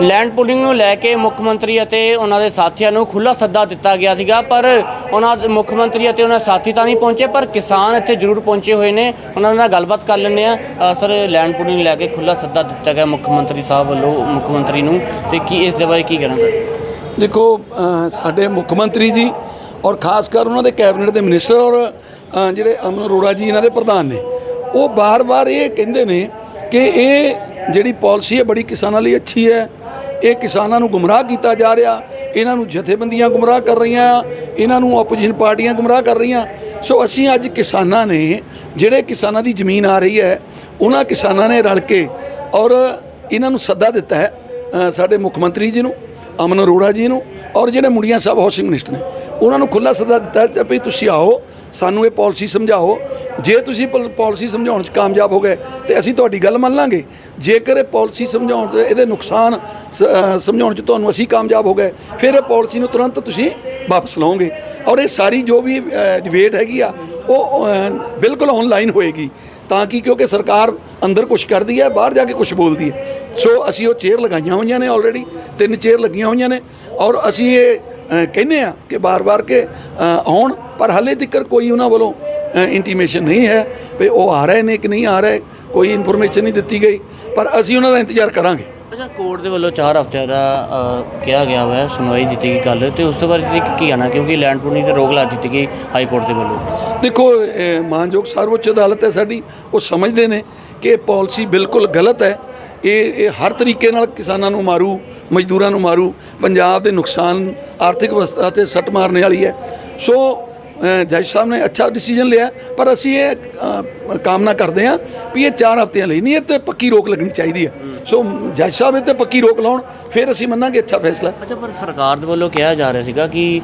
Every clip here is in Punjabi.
ਲੈਂਡ ਪੁਲਿੰਗ ਨੂੰ ਲੈ ਕੇ ਮੁੱਖ ਮੰਤਰੀ ਅਤੇ ਉਹਨਾਂ ਦੇ ਸਾਥੀਆਂ ਨੂੰ ਖੁੱਲਾ ਸੱਦਾ ਦਿੱਤਾ ਗਿਆ ਸੀਗਾ, ਪਰ ਉਹਨਾਂ ਦੇ ਮੁੱਖ ਮੰਤਰੀ ਅਤੇ ਉਹਨਾਂ ਦੇ ਸਾਥੀ ਤਾਂ ਨਹੀਂ ਪਹੁੰਚੇ, ਪਰ ਕਿਸਾਨ ਇੱਥੇ ਜ਼ਰੂਰ ਪਹੁੰਚੇ ਹੋਏ ਨੇ। ਉਹਨਾਂ ਨਾਲ ਗੱਲਬਾਤ ਕਰ ਲੈਂਦੇ ਆ ਸਰ, ਲੈਂਡ ਪੁਲਿੰਗ ਨੂੰ ਲੈ ਕੇ ਖੁੱਲਾ ਸੱਦਾ ਦਿੱਤਾ ਗਿਆ ਮੁੱਖ ਮੰਤਰੀ ਸਾਹਿਬ ਵੱਲੋਂ, ਮੁੱਖ ਮੰਤਰੀ ਨੂੰ। ਤੇ ਕੀ ਇਸ ਦੇ ਬਾਰੇ ਕੀ ਕਹਿਣਾ ਸਰ? ਦੇਖੋ ਸਾਡੇ ਮੁੱਖ ਮੰਤਰੀ ਜੀ ਔਰ ਖਾਸ ਕਰ ਉਹਨਾਂ ਦੇ ਕੈਬਨਿਟ ਦੇ ਮਿਨਿਸਟਰ ਔਰ ਜਿਹੜੇ ਅਮਨ ਅਰੋੜਾ ਜੀ ਇਹਨਾਂ ਦੇ ਪ੍ਰਧਾਨ ਨੇ, ਉਹ ਬਾਰ-ਬਾਰ ਇਹ ਕਹਿੰਦੇ ਨੇ ਕਿ ਇਹ ਜਿਹੜੀ ਪਾਲਿਸੀ ਹੈ ਬੜੀ ਕਿਸਾਨਾਂ ਲਈ ਅੱਛੀ ਹੈ। ਇਹ ਕਿਸਾਨਾਂ ਨੂੰ ਗੁੰਮਰਾਹ ਕੀਤਾ ਜਾ ਰਿਹਾ। ਇਹਨਾਂ ਨੂੰ ਜਥੇਬੰਦੀਆਂ ਗੁੰਮਰਾਹ ਕਰ ਰਹੀਆਂ, ਇਹਨਾਂ ਨੂੰ ਆਪੋਜੀਸ਼ਨ ਪਾਰਟੀਆਂ ਗੁੰਮਰਾਹ ਕਰ ਰਹੀਆਂ। ਸੋ ਅਸੀਂ ਅੱਜ ਕਿਸਾਨਾਂ ਨੇ, ਜਿਹੜੇ ਕਿਸਾਨਾਂ ਦੀ ਜ਼ਮੀਨ ਆ ਰਹੀ ਹੈ, ਉਹਨਾਂ ਕਿਸਾਨਾਂ ਨੇ ਰਲ ਕੇ ਔਰ ਇਹਨਾਂ ਨੂੰ ਸੱਦਾ ਦਿੱਤਾ ਹੈ ਸਾਡੇ ਮੁੱਖ ਮੰਤਰੀ ਜੀ ਨੂੰ, ਅਮਨ ਅਰੋੜਾ ਜੀ ਨੂੰ ਔਰ ਜਿਹੜੇ ਮੁੰਡੀਆਂ ਸਾਹਿਬ ਹਾਊਸਿੰਗ ਮਿਨਿਸਟਰ ਨੇ, ਉਹਨਾਂ ਨੂੰ ਖੁੱਲਾ ਸੱਦਾ ਦਿੱਤਾ ਹੈ ਕਿ ਤੁਸੀਂ ਆਓ ਸਾਨੂੰ ਇਹ ਪਾਲਿਸੀ ਸਮਝਾਓ। ਜੇ ਤੁਸੀਂ ਪਾਲਿਸੀ ਸਮਝਾਉਣ 'ਚ ਕਾਮਯਾਬ ਹੋ ਗਏ, ਤੇ ਅਸੀਂ ਤੁਹਾਡੀ ਗੱਲ ਮੰਨ ਲਾਂਗੇ। ਜੇਕਰ ਇਹ ਪਾਲਿਸੀ ਸਮਝਾਉਣ 'ਚ, ਇਹਦੇ ਨੁਕਸਾਨ ਸਮਝਾਉਣ 'ਚ ਤੁਹਾਨੂੰ ਅਸੀਂ ਕਾਮਯਾਬ ਹੋ ਗਏ, ਫਿਰ ਇਹ ਪਾਲਿਸੀ ਨੂੰ ਤੁਰੰਤ ਤੁਸੀਂ ਵਾਪਸ ਲਓਗੇ। ਔਰ ਇਹ ਸਾਰੀ ਜੋ ਵੀ ਡਿਬੇਟ ਹੈਗੀ ਆ, ਉਹ ਬਿਲਕੁਲ ਆਨਲਾਈਨ ਹੋਏਗੀ। ਤਾਂ ਕਿ ਕਿਉਂਕਿ ਸਰਕਾਰ ਅੰਦਰ ਕੁਝ ਕਰਦੀ ਹੈ ਬਾਹਰ ਜਾ ਕੇ ਕੁਝ ਬੋਲਦੀ ਹੈ। ਸੋ ਅਸੀਂ ਉਹ ਚੇਅਰ ਲਗਾਈਆਂ ਹੋਈਆਂ ਨੇ ਆਲਰੇਡੀ ਤਿੰਨ ਚੇਅਰ ਲੱਗੀਆਂ ਹੋਈਆਂ ਨੇ। ਔਰ ਅਸੀਂ ਇਹ ਕਹਿੰਦੇ ਆ ਕਿ ਬਾਰ-ਬਾਰ ਕੇ ਆਉਣ ਪਰ ਹਾਲੇ ਤੱਕ ਕੋਈ ਉਹਨਾਂ ਵੱਲੋਂ ਇੰਟੀਮੇਸ਼ਨ ਨਹੀਂ ਹੈ ਵੀ ਉਹ ਆ ਰਹੇ ਨੇ ਕਿ ਨਹੀਂ ਆ ਰਹੇ ਕੋਈ ਇਨਫੋਰਮੇਸ਼ਨ ਨਹੀਂ ਦਿੱਤੀ ਗਈ ਪਰ ਅਸੀਂ ਉਹਨਾਂ ਦਾ ਇੰਤਜ਼ਾਰ ਕਰਾਂਗੇ। ਅੱਛਾ ਕੋਰਟ ਦੇ ਵੱਲੋਂ 4 ਹਫ਼ਤਿਆਂ ਦਾ ਕਿਹਾ ਗਿਆ ਹੋਇਆ ਸੁਣਵਾਈ ਦਿੱਤੀ ਗਈ ਕੱਲ ਤੇ ਉਸ ਤੋਂ ਬਾਅਦ ਕੀ ਕਹਿਣਾ? ਕਿਉਂਕਿ ਲੈਂਡ ਪੂਲਿੰਗ ਤੇ ਰੋਕ ਲਾ ਦਿੱਤੀ ਗਈ ਹਾਈ ਕੋਰਟ ਦੇ ਵੱਲੋਂ। ਦੇਖੋ ਮਾਨਯੋਗ ਸਰਵਉੱਚ ਅਦਾਲਤ ਹੈ ਸਾਡੀ ਉਹ ਸਮਝਦੇ ਨੇ ਕਿ ਇਹ ਪਾਲਿਸੀ ਬਿਲਕੁਲ ਗਲਤ ਹੈ। ਇਹ ਇਹ ਹਰ ਤਰੀਕੇ ਨਾਲ ਕਿਸਾਨਾਂ ਨੂੰ ਮਾਰੂ, ਮਜ਼ਦੂਰਾਂ ਨੂੰ ਮਾਰੂ, ਪੰਜਾਬ ਦੇ ਨੁਕਸਾਨ, ਆਰਥਿਕ ਵਿਵਸਥਾ ਤੇ ਸੱਟ ਮਾਰਨੇ ਵਾਲੀ ਹੈ। ਸੋ ਜੱਜ ਸਾਹਿਬ ਨੇ ਅੱਛਾ ਡਿਸੀਜਨ ਲਿਆ, ਪਰ ਅਸੀਂ ਇਹ ਕਾਮਨਾ ਕਰਦੇ ਹਾਂ ਵੀ ਇਹ 4 ਹਫ਼ਤਿਆਂ ਲਈ ਨਹੀਂ, ਇਹ ਤੇ ਪੱਕੀ ਰੋਕ ਲੱਗਣੀ ਚਾਹੀਦੀ ਹੈ। ਸੋ ਜੱਜ ਸਾਹਿਬ, ਇਹ ਤੇ ਪੱਕੀ ਰੋਕ ਲਾਉਣ, ਫਿਰ ਅਸੀਂ ਮੰਨਾਂਗੇ ਅੱਛਾ ਫੈਸਲਾ। ਅੱਛਾ, ਪਰ ਸਰਕਾਰ ਦੇ ਵੱਲੋਂ ਕਿਹਾ ਜਾ ਰਿਹਾ ਸੀਗਾ ਕਿ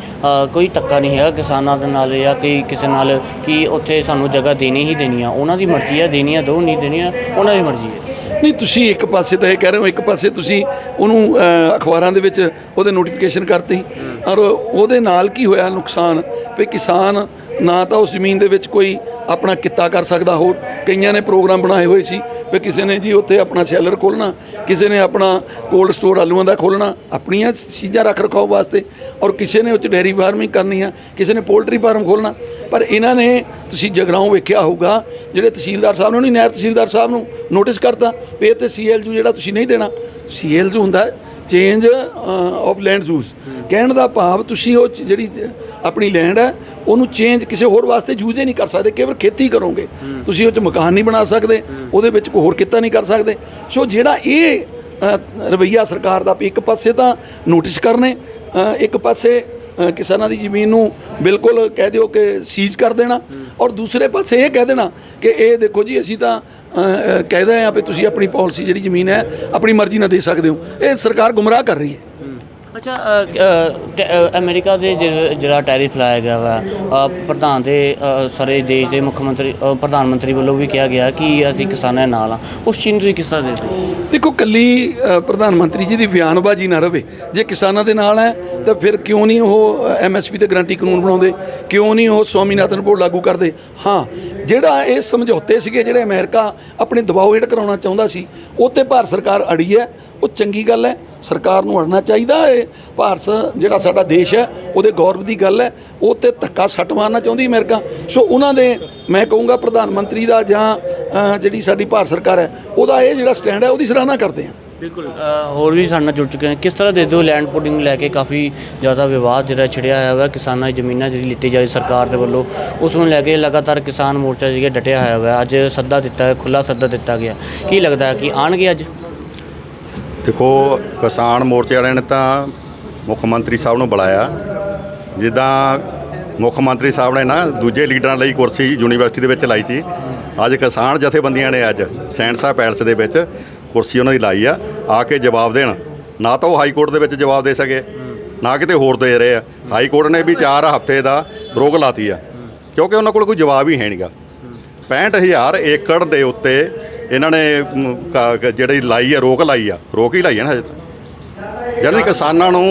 ਕੋਈ ਧੱਕਾ ਨਹੀਂ ਹੈਗਾ ਕਿਸਾਨਾਂ ਦੇ ਨਾਲ ਜਾਂ ਕਿ ਕਿਸੇ ਨਾਲ ਕਿ ਉੱਥੇ ਸਾਨੂੰ ਜਗ੍ਹਾ ਦੇਣੀ ਹੀ ਦੇਣੀ ਆ। ਉਹਨਾਂ ਦੀ ਮਰਜ਼ੀ ਹੈ ਦੇਣੀ ਆ ਦੋ, ਨਹੀਂ ਦੇਣੀ ਆ ਉਹਨਾਂ ਦੀ ਮਰਜ਼ੀ ਹੈ ਨਹੀਂ, ਤੁਸੀਂ ਇੱਕ ਪਾਸੇ ਤਾਂ ਇਹ ਕਹਿ ਰਹੇ ਹੋ, ਇੱਕ ਪਾਸੇ ਤੁਸੀਂ ਉਹਨੂੰ ਅਖਬਾਰਾਂ ਦੇ ਵਿੱਚ ਉਹਦੇ ਨੋਟੀਫਿਕੇਸ਼ਨ ਕਰਤੀ। ਔਰ ਉਹਦੇ ਨਾਲ ਕੀ ਹੋਇਆ ਨੁਕਸਾਨ? ਵੀ ਕਿਸਾਨ ਨਾ ਤਾਂ ਉਸ ਜ਼ਮੀਨ ਦੇ ਵਿੱਚ ਕੋਈ ਆਪਣਾ ਕਿੱਤਾ ਕਰ ਸਕਦਾ, ਹੋਰ ਕਈਆਂ ਨੇ ਪ੍ਰੋਗਰਾਮ ਬਣਾਏ ਹੋਏ ਸੀ ਵੀ ਕਿਸੇ ਨੇ ਜੀ ਉੱਥੇ ਆਪਣਾ ਸ਼ੈਲਰ ਖੋਲਣਾ ਕਿਸੇ ਨੇ ਆਪਣਾ ਕੋਲਡ ਸਟੋਰ ਆਲੂਆਂ ਦਾ ਖੋਲਣਾ ਆਪਣੀਆਂ ਚੀਜ਼ਾਂ ਰੱਖ ਰਖਾਓ ਵਾਸਤੇ ਔਰ ਕਿਸੇ ਨੇ ਉੱਚ ਡੈਰੀ ਫਾਰਮਿੰਗ ਕਰਨੀ ਆ, ਕਿਸੇ ਨੇ ਪੋਲਟਰੀ ਫਾਰਮ ਖੋਲਣਾ ਪਰ ਇਹਨਾਂ ਨੇ ਤੁਸੀਂ ਜਗਰਾਉਂ ਵੇਖਿਆ ਹੋਊਗਾ, ਜਿਹੜੇ ਤਹਿਸੀਲਦਾਰ ਸਾਹਿਬ ਨੂੰ ਨਹੀਂ ਨਾਇਬ ਤਹਿਸੀਲਦਾਰ ਸਾਹਿਬ ਨੂੰ ਨੋਟਿਸ ਕਰਤਾ ਵੀ ਇਹ ਤੇ ਸੀਐਲਯੂ ਜਿਹੜਾ ਤੁਸੀਂ ਨਹੀਂ ਦੇਣਾ ਸੀਐਲਯੂ ਹੁੰਦਾ ਚੇਂਜ ਆਫ ਲੈਂਡ ਯੂਜ਼ ਕਹਿਣ ਦਾ ਭਾਵ ਤੁਸੀਂ ਉਹ ਜਿਹੜੀ ਆਪਣੀ ਲੈਂਡ ਹੈ ਉਹਨੂੰ ਚੇਂਜ ਕਿਸੇ ਹੋਰ ਵਾਸਤੇ ਯੂਜ਼ ਹੀ ਨਹੀਂ ਕਰ ਸਕਦੇ ਕੇਵਲ ਖੇਤੀ ਕਰੋਗੇ। ਤੁਸੀਂ ਉਹ ਚ ਮਕਾਨ ਨਹੀਂ ਬਣਾ ਸਕਦੇ ਉਹਦੇ ਵਿੱਚ ਕੋਈ ਹੋਰ ਕਿੱਤਾ ਨਹੀਂ ਕਰ ਸਕਦੇ। ਸੋ ਜਿਹੜਾ ਇਹ ਅ, ਰਵੱਈਆ ਸਰਕਾਰ ਦਾ ਵੀ ਇੱਕ ਪਾਸੇ ਤਾਂ ਨੋਟਿਸ ਕਰਨੇ ਇੱਕ ਪਾਸੇ ਕਿਸਾਨਾਂ ਦੀ ਜ਼ਮੀਨ ਨੂੰ ਬਿਲਕੁਲ ਕਹਿ ਦਿਓ ਕਿ ਸੀਜ਼ ਕਰ ਦੇਣਾ ਔਰ ਦੂਸਰੇ ਪਾਸੇ ਇਹ ਕਹਿ ਦੇਣਾ ਕਿ ਇਹ ਦੇਖੋ ਜੀ ਅਸੀਂ ਤਾਂ ਅ, ਅ, ਕਹਿ ਰਹੇ ਹਾਂ ਵੀ ਤੁਸੀਂ ਆਪਣੀ ਪਾਲਿਸੀ ਜਿਹੜੀ ਜ਼ਮੀਨ ਹੈ ਆਪਣੀ ਮਰਜ਼ੀ ਨਾਲ ਦੇ ਸਕਦੇ ਹੋ। ਇਹ ਸਰਕਾਰ ਗੁੰਮਰਾਹ ਕਰ ਰਹੀ ਹੈ। ਅੱਛਾ ਅਮਰੀਕਾ ਦੇ ਜਿਹੜਾ ਟੈਰਿਫ ਲਾਇਆ ਗਿਆ ਵਾ ਪ੍ਰਧਾਨ ਦੇ ਸਾਰੇ ਦੇਸ਼ ਦੇ ਮੁੱਖ ਮੰਤਰੀ ਪ੍ਰਧਾਨ ਮੰਤਰੀ ਵੱਲੋਂ ਵੀ ਕਿਹਾ ਗਿਆ ਕਿ ਅਸੀਂ ਕਿਸਾਨਾਂ ਦੇ ਨਾਲ ਆ ਉਸ ਚੀਜ਼ ਨੂੰ ਕਿਸ ਹੋ? ਦੇਖੋ ਕੱਲੀ ਪ੍ਰਧਾਨ ਮੰਤਰੀ ਜੀ ਦੀ ਬਿਆਨਬਾਜ਼ੀ ਨਾ ਰਵੇ। ਜੇ ਕਿਸਾਨਾਂ ਦੇ ਨਾਲ ਹੈ ਤਾਂ ਫਿਰ ਕਿਉਂ ਨਹੀਂ ਉਹ ਐਮਐਸਪੀ ਤੇ ਗਰੰਟੀ ਕਾਨੂੰਨ ਬਣਾਉਂਦੇ? ਕਿਉਂ ਨਹੀਂ ਉਹ ਸਵਾਮੀਨਾਥਨ ਰਿਪੋਰਟ ਲਾਗੂ ਕਰਦੇ? ਹਾਂ ਜਿਹੜਾ ਇਹ ਸਮਝੌਤੇ ਸੀਗੇ ਜਿਹੜੇ ਅਮਰੀਕਾ ਆਪਣੇ ਦਬਾਅ ਹੇਠ ਕਰਾਉਣਾ ਚਾਹੁੰਦਾ ਸੀ, ਉਹ ਤੇ ਭਾਰਤ ਸਰਕਾਰ ਅੜੀ ਹੈ, ਉਹ ਚੰਗੀ ਗੱਲ ਹੈ, ਸਰਕਾਰ ਨੂੰ ਅੜਨਾ ਚਾਹੀਦਾ ਹੈ, ਭਾਰਤ ਜਿਹੜਾ ਸਾਡਾ ਦੇਸ਼ ਹੈ, ਉਹਦੇ ਗੌਰਵ ਦੀ ਗੱਲ ਹੈ, ਉਹ ਤੇ ਧੱਕਾ ਸੱਟ ਮਾਰਨਾ ਚਾਹੁੰਦੀ ਅਮਰੀਕਾ। ਸੋ ਉਹਨਾਂ ਦੇ, ਮੈਂ ਕਹੂੰਗਾ ਪ੍ਰਧਾਨ ਮੰਤਰੀ ਦਾ ਜਾਂ ਜਿਹੜੀ ਸਾਡੀ ਭਾਰਤ ਸਰਕਾਰ ਹੈ, ਉਹਦਾ ਇਹ ਜਿਹੜਾ ਸਟੈਂਡ ਹੈ, ਉਹਦੀ ਸਰਾਹਨਾ ਕਰਦੇ ਹਾਂ। ਬਿਲਕੁਲ। ਹੋਰ ਵੀ ਸਾਡੇ ਨਾਲ ਜੁੜ ਚੁੱਕੇ ਨੇ। ਕਿਸ ਤਰ੍ਹਾਂ ਦੇ ਦਿਓ ਲੈਂਡ ਪੁਲਿੰਗ ਨੂੰ ਲੈ ਕੇ ਕਾਫੀ ਜ਼ਿਆਦਾ ਵਿਵਾਦ ਜਿਹੜਾ ਛਿੜਿਆ ਹੋਇਆ ਵਾ ਕਿਸਾਨਾਂ ਦੀ ਜ਼ਮੀਨਾਂ ਜਿਹੜੀ ਲਿੱਤੀ ਜਾ ਰਹੀ ਸਰਕਾਰ ਦੇ ਵੱਲੋਂ ਉਸ ਨੂੰ ਲੈ ਕੇ ਲਗਾਤਾਰ ਕਿਸਾਨ ਮੋਰਚਾ ਜਿਹੜਾ ਡਟਿਆ ਹੋਇਆ ਵਾ ਅੱਜ ਸੱਦਾ ਦਿੱਤਾ ਹੈ ਖੁੱਲਾ ਸੱਦਾ ਦਿੱਤਾ ਗਿਆ। ਕੀ ਲੱਗਦਾ ਹੈ ਕਿ ਆਣਗੇ ਅੱਜ? ਦੇਖੋ ਕਿਸਾਨ ਮੋਰਚੇ ਵਾਲਿਆਂ ਨੇ ਤਾਂ ਮੁੱਖ ਮੰਤਰੀ ਸਾਹਿਬ ਨੂੰ ਬੁਲਾਇਆ। ਜਿੱਦਾਂ ਮੁੱਖ ਮੰਤਰੀ ਸਾਹਿਬ ਨੇ ਨਾ ਦੂਜੇ ਲੀਡਰਾਂ ਲਈ ਕੁਰਸੀ ਯੂਨੀਵਰਸਿਟੀ ਦੇ ਵਿੱਚ ਲਾਈ ਸੀ। ਅੱਜ ਕਿਸਾਨ ਜਥੇਬੰਦੀਆਂ ਨੇ ਅੱਜ ਸੈਂਟਸਾ ਪੈਲਸ ਦੇ ਵਿੱਚ ਕੁਰਸੀ ਉਹਨਾਂ ਦੀ ਲਾਈ ਆ ਆ ਕੇ ਜਵਾਬ ਦੇਣ। ਨਾ ਤਾਂ ਉਹ ਹਾਈ ਕੋਰਟ ਦੇ ਵਿੱਚ ਜਵਾਬ ਦੇ ਸਕੇ, ਨਾ ਕਿਤੇ ਹੋਰ ਦੇ ਰਹੇ ਆ। ਹਾਈ ਕੋਰਟ ਨੇ ਵੀ 4 ਹਫ਼ਤੇ ਦਾ ਰੋਕ ਲਾਤੀ ਆ, ਕਿਉਂਕਿ ਉਹਨਾਂ ਕੋਲ ਕੋਈ ਜਵਾਬ ਹੀ ਹੈ ਨਹੀਂਗਾ 65000 ਏਕੜ ਦੇ ਉੱਤੇ ਇਹਨਾਂ ਨੇ ਜਿਹੜੀ ਲਾਈ ਆ, ਰੋਕ ਲਾਈ ਆ। ਰੋਕ ਹੀ ਲਾਈ ਆ ਨਾ ਹਜੇ ਤਾਂ। ਜਾਣੀ ਕਿਸਾਨਾਂ ਨੂੰ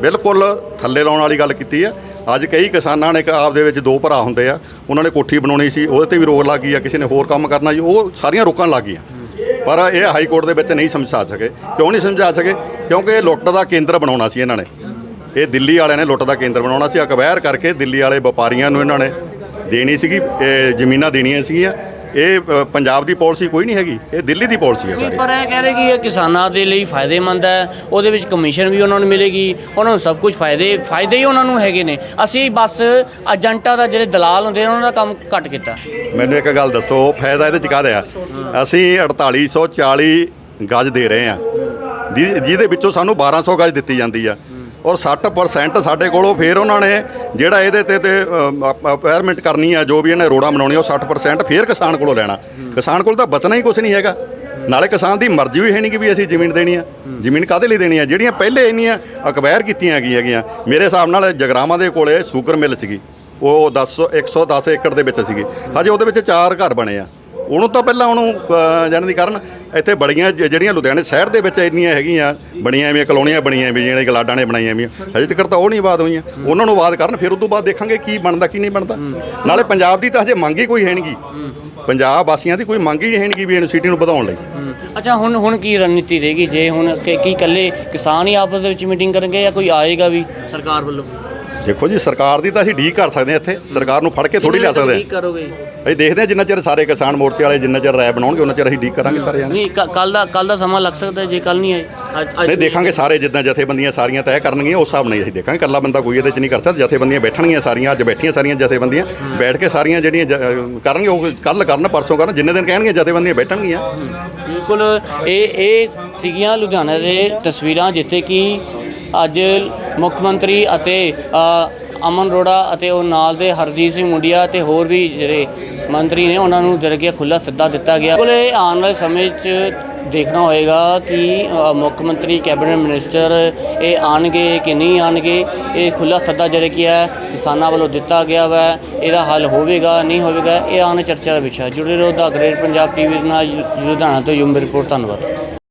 ਬਿਲਕੁਲ ਥੱਲੇ ਲਾਉਣ ਵਾਲੀ ਗੱਲ ਕੀਤੀ ਆ। ਅੱਜ ਕਈ ਕਿਸਾਨਾਂ ਨੇ ਆਪ ਦੇ ਵਿੱਚ ਦੋ ਭਰਾ ਹੁੰਦੇ ਆ। ਉਹਨਾਂ ਨੇ ਕੋਠੀ ਬਣਾਉਣੀ ਸੀ, ਉਹਦੇ ਤੇ ਵੀ ਰੋਕ ਲੱਗ ਗਈ ਆ, ਕਿਸੇ ਨੇ ਹੋਰ ਕੰਮ ਕਰਨਾ ਜੀ ਉਹ ਸਾਰੀਆਂ ਰੋਕਾਂ ਲੱਗ ਗਈਆਂ। ਪਰ ਇਹ ਹਾਈ ਕੋਰਟ ਦੇ ਵਿੱਚ ਨਹੀਂ ਸਮਝਾ ਸਕੇ। ਕਿਉਂ ਨਹੀਂ ਸਮਝਾ ਸਕੇ? ਕਿਉਂਕਿ ਇਹ ਲੁੱਟ ਦਾ ਕੇਂਦਰ ਬਣਾਉਣਾ ਸੀ ਇਹਨਾਂ ਨੇ। ਇਹ ਦਿੱਲੀ ਵਾਲਿਆਂ ਨੇ ਲੁੱਟ ਦਾ ਕੇਂਦਰ ਬਣਾਉਣਾ ਸੀ। ਅਕਵਾਇਰ ਕਰਕੇ ਦਿੱਲੀ ਵਾਲੇ ਵਪਾਰੀਆਂ ਨੂੰ ਇਹਨਾਂ ਨੇ ਦੇਣੀ ਸੀਗੀ, ਇਹ ਜ਼ਮੀਨਾਂ ਦੇਣੀਆਂ ਸੀਗੀਆਂ। ਇਹ ਅ, ਪੰਜਾਬ ਦੀ ਪਾਲਿਸੀ ਕੋਈ ਨਹੀਂ ਹੈਗੀ ਇਹ ਦਿੱਲੀ ਦੀ ਪਾਲਿਸੀ ਹੈ ਸਾਰੀ। ਪਰ ਇਹ ਕਹਿ ਰਹੇ ਕਿ ਇਹ ਕਿਸਾਨਾਂ ਦੇ ਲਈ ਫਾਇਦੇਮੰਦ ਹੈ ਉਹਦੇ ਵਿੱਚ ਕਮਿਸ਼ਨ ਵੀ ਉਹਨਾਂ ਨੂੰ ਮਿਲੇਗੀ ਉਹਨਾਂ ਨੂੰ ਸਭ ਕੁਝ ਫਾਇਦੇ ਫਾਇਦੇ ਹੀ ਉਹਨਾਂ ਨੂੰ ਹੈਗੇ ਨੇ। ਅਸੀਂ ਬਸ ਏਜੰਟਾਂ ਦਾ ਜਿਹੜੇ ਦਲਾਲ ਹੁੰਦੇ ਨੇ ਉਹਨਾਂ ਦਾ ਕੰਮ ਘੱਟ ਕੀਤਾ। ਮੈਨੂੰ ਇੱਕ ਗੱਲ ਦੱਸੋ ਫਾਇਦਾ ਇਹਦੇ ਚ ਕਾਹਦਾ ਆ? ਅਸੀਂ 4840 ਗਜ ਦੇ ਰਹੇ ਆ ਜਿਹਦੇ ਵਿੱਚੋਂ ਸਾਨੂੰ 1200 ਗਜ ਦਿੱਤੀ ਜਾਂਦੀ ਆ। ਔਰ 60% ਸਾਡੇ ਕੋਲੋਂ ਫੇਰ ਉਹਨਾਂ ਨੇ ਜਿਹੜਾ ਇਹਦੇ ਤੇ ਤੇ ਅਪਾਇਰਮੈਂਟ ਕਰਨੀ ਆ, ਜੋ ਵੀ ਇਹਨੇ ਰੋੜਾ ਬਣਾਉਣੀ ਉਹ 60% ਫੇਰ ਕਿਸਾਨ ਕੋਲੋਂ ਲੈਣਾ। ਕਿਸਾਨ ਕੋਲ ਤਾਂ ਬਚਣਾ ਹੀ ਕੁਝ ਨਹੀਂ ਹੈਗਾ। ਨਾਲੇ ਕਿਸਾਨ ਦੀ ਮਰਜ਼ੀ ਵੀ ਹੈ ਨਹੀਂ ਕਿ ਵੀ ਅਸੀਂ ਜ਼ਮੀਨ ਦੇਣੀ ਆ। ਜ਼ਮੀਨ ਕਾਹਦੇ ਲਈ ਦੇਣੀ ਆ? ਜਿਹੜੀਆਂ ਪਹਿਲੇ ਇੰਨੀਆਂ ਅਕਵਾਇਰ ਕੀਤੀਆਂ ਗਈਆਂ ਹੈਗੀਆਂ ਮੇਰੇ ਹਿਸਾਬ ਨਾਲ ਜਗਰਾਵਾਂ ਦੇ ਕੋਲੇ ਸ਼ੂਗਰ ਮਿਲ ਸੀਗੀ। ਉਹ 10 110 ਏਕੜ ਦੇ ਵਿੱਚ ਸੀਗੀ। ਹਜੇ ਉਹਦੇ ਵਿੱਚ ਚਾਰ ਘਰ ਬਣੇ ਆ। ਉਹਨੂੰ ਤਾਂ ਪਹਿਲਾਂ ਉਹਨੂੰ ਅ, ਜਾਣ ਦੀ ਕਾਰਨ ਇੱਥੇ ਬੜੀਆਂ ਜਿਹੜੀਆਂ ਲੁਧਿਆਣੇ ਸ਼ਹਿਰ ਦੇ ਵਿੱਚ ਇੰਨੀਆਂ ਹੈਗੀਆਂ ਬਣੀਆਂ ਐਵੇਂ ਕਲੋਨੀਆਂ ਬਣੀਆਂ ਵੀ ਜਿਹੜੀਆਂ ਗਲਾਡਾਂ ਨੇ ਬਣਾਈਆਂ ਵੀ ਹਜੇ ਤੱਕ ਤਾਂ ਉਹ ਨਹੀਂ ਆਬਾਦ ਹੋਈਆਂ। ਉਹਨਾਂ ਨੂੰ ਆਬਾਦ ਕਰਨ ਫਿਰ ਉਸ ਤੋਂ ਬਾਅਦ ਦੇਖਾਂਗੇ ਕੀ ਬਣਦਾ ਕੀ ਨਹੀਂ ਬਣਦਾ। ਨਾਲੇ ਪੰਜਾਬ ਦੀ ਤਾਂ ਹਜੇ ਮੰਗ ਹੀ ਕੋਈ ਹੈ ਨਹੀਂਗੀ ਪੰਜਾਬ ਵਾਸੀਆਂ ਦੀ ਕੋਈ ਮੰਗ ਹੀ ਹੈ ਨਹੀਂਗੀ ਵੀ ਯੂਨੀਵਰਸਿਟੀ ਨੂੰ ਵਧਾਉਣ ਲਈ। ਅੱਛਾ ਹੁਣ ਹੁਣ ਕੀ ਰਣਨੀਤੀ ਰਹੇਗੀ? ਜੇ ਹੁਣ ਕੀ ਇਕੱਲੇ ਕਿਸਾਨ ਹੀ ਆਪਸ ਦੇ ਵਿੱਚ ਮੀਟਿੰਗ ਕਰਨਗੇ ਜਾਂ ਕੋਈ ਆਏਗਾ ਵੀ ਸਰਕਾਰ ਵੱਲੋਂ? ਦੇਖੋ ਜੀ ਸਰਕਾਰ ਦੀ ਤਾਂ ਅਸੀਂ ਡੀਕ ਕਰ ਸਕਦੇ ਹਾਂ ਇੱਥੇ। ਸਰਕਾਰ ਨੂੰ ਫੜ ਕੇ ਥੋੜੀ ਲਿਆ ਸਕਦੇ ਕਰੋਗੇ। ਹਾਂ ਅਸੀਂ ਦੇਖਦੇ ਹਾਂ ਜਿੰਨਾ ਚਿਰ ਸਾਰੇ ਕਿਸਾਨ ਮੋਰਚੇ ਵਾਲੇ ਜਿੰਨਾ ਚਿਰ ਰਾਏ ਬਣਾਉਣਗੇ ਉਹਨਾਂ ਚਿਰ ਅਸੀਂ ਡੀਕ ਕਰਾਂਗੇ ਸਾਰੇ ਜਾਣੇ। ਨਹੀਂ ਕੱਲ ਦਾ ਕੱਲ ਦਾ ਸਮਾਂ ਲੱਗ ਸਕਦਾ ਜੇ ਕੱਲ ਨਹੀਂ ਆਏ। ਅੱਜ- ਨਹੀਂ ਦੇਖਾਂਗੇ ਸਾਰੇ ਜਿੱਦਾਂ ਜਥੇਬੰਦੀਆਂ ਸਾਰੀਆਂ ਤੈਅ ਕਰਨਗੀਆਂ ਉਸ ਹਿਸਾਬ ਨਾਲ ਅਸੀਂ ਦੇਖਾਂਗੇ। ਇਕੱਲਾ ਬੰਦਾ ਕੋਈ ਇਹਦੇ 'ਚ ਨਹੀਂ ਕਰ ਸਕਦਾ। ਜਥੇਬੰਦੀਆਂ ਬੈਠਣਗੀਆਂ ਸਾਰੀਆਂ ਅੱਜ ਬੈਠੀਆਂ ਸਾਰੀਆਂ ਜਥੇਬੰਦੀਆਂ। ਬੈਠ ਕੇ ਸਾਰੀਆਂ ਜਿਹੜੀਆਂ ਕਰਨਗੇ ਉਹ ਕੱਲ ਕਰਨ ਪਰਸੋਂ ਕਰਨ ਜਿੰਨੇ ਦਿਨ ਕਹਿਣਗੇ ਜਥੇਬੰਦੀਆਂ ਬੈਠਣਗੀਆਂ। ਬਿਲਕੁਲ ਇਹ ਇਹ ਸੀਗੀਆਂ ਲੁਧਿਆਣਾ ਦੇ ਤਸਵੀਰਾਂ ਜਿੱਥੇ ਕਿ ਅੱਜ ਮੁੱਖ ਮੰਤਰੀ ਅਤੇ ਅਮਨ ਅਰੋੜਾ ਅਤੇ ਉਹ ਨਾਲ ਦੇ ਹਰਦੀਪ ਸਿੰਘ ਮੁੰਡੀਆ ਤੇ ਹੋਰ ਵੀ ਜਿਹੜੇ ਮੰਤਰੀ ਨੇ, ਉਹਨਾਂ ਨੂੰ ਜਿਹੜਾ ਕਿ ਖੁੱਲਾ ਸੱਦਾ ਦਿੱਤਾ ਗਿਆ। ਬਿਲਕੁਲ ਇਹ ਆਉਣ ਵਾਲੇ ਸਮੇਂ 'ਚ ਦੇਖਣਾ ਹੋਏਗਾ ਕਿ ਮੁੱਖ ਮੰਤਰੀ, ਕੈਬਨਿਟ ਮਿਨਿਸਟਰ ਇਹ ਆਣਗੇ ਕਿ ਨਹੀਂ ਆਣਗੇ ਇਹ ਖੁੱਲਾ ਸੱਦਾ ਜਿਹੜਾ ਕੀ ਹੈ, ਕਿਸਾਨਾਂ ਵੱਲੋਂ ਦਿੱਤਾ ਗਿਆ ਵਾ। ਇਹਦਾ ਹੱਲ ਹੋਵੇਗਾ, ਨਹੀਂ ਹੋਵੇਗਾ, ਇਹ ਆਉਣ ਚਰਚਾ ਦਾ ਵਿਸ਼ਾ ਜੁੜੇ ਰਹੋ ਦਾ ਗ੍ਰੇਟ ਪੰਜਾਬ ਟੀਵੀ ਨਾਲ ਲੁਧਿਆਣਾ ਤੋਂ ਯੂਮ ਰਿਪੋਰਟ, ਧੰਨਵਾਦ।